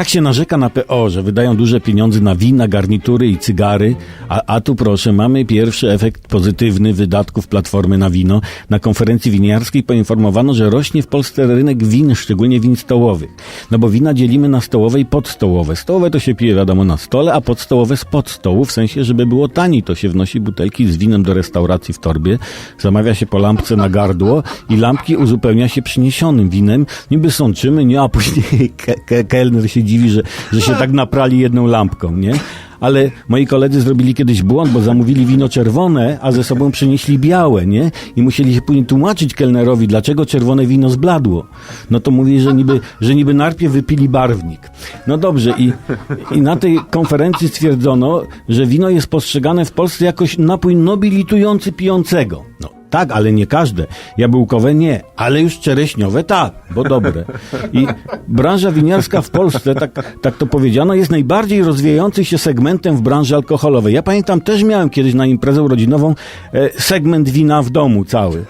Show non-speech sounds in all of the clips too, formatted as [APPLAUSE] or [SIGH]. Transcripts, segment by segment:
Tak się narzeka na PO, że wydają duże pieniądze na wina, garnitury i cygary, a, a tu proszę, mamy pierwszy efekt pozytywny wydatków Platformy na wino. Na konferencji winiarskiej poinformowano, że rośnie w Polsce rynek win, szczególnie win stołowych. No bo wina dzielimy na stołowe i podstołowe. Stołowe to się pije, wiadomo, na stole, a podstołowe z pod stołu, w sensie, żeby było taniej, to się wnosi butelki z winem do restauracji w torbie, zamawia się po lampce na gardło i lampki uzupełnia się przyniesionym winem. Niby sączymy, nie, a później [LAUGHS] ke, ke, kelner się dziwi, że, że się tak naprali jedną lampką, nie? Ale moi koledzy zrobili kiedyś błąd, bo zamówili wino czerwone, a ze sobą przynieśli białe, nie? I musieli się później tłumaczyć kelnerowi, dlaczego czerwone wino zbladło. No to mówi, że niby, że niby najpierw wypili barwnik. No dobrze, i, i na tej konferencji stwierdzono, że wino jest postrzegane w Polsce jako napój nobilitujący pijącego. Tak, ale nie każde. Jabłkowe nie, ale już czereśniowe tak, bo dobre. I branża winiarska w Polsce, tak, tak to powiedziano, jest najbardziej rozwijającym się segmentem w branży alkoholowej. Ja pamiętam, też miałem kiedyś na imprezę urodzinową e, segment wina w domu cały.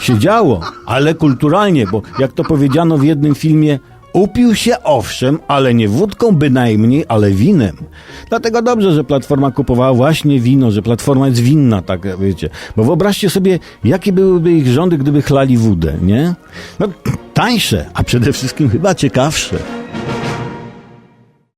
Się działo, ale kulturalnie, bo jak to powiedziano w jednym filmie, Upił się owszem, ale nie wódką bynajmniej, ale winem. Dlatego dobrze, że Platforma kupowała właśnie wino, że Platforma jest winna, tak wiecie. Bo wyobraźcie sobie, jakie byłyby ich rządy, gdyby chlali wódę, nie? No, tańsze, a przede wszystkim chyba ciekawsze.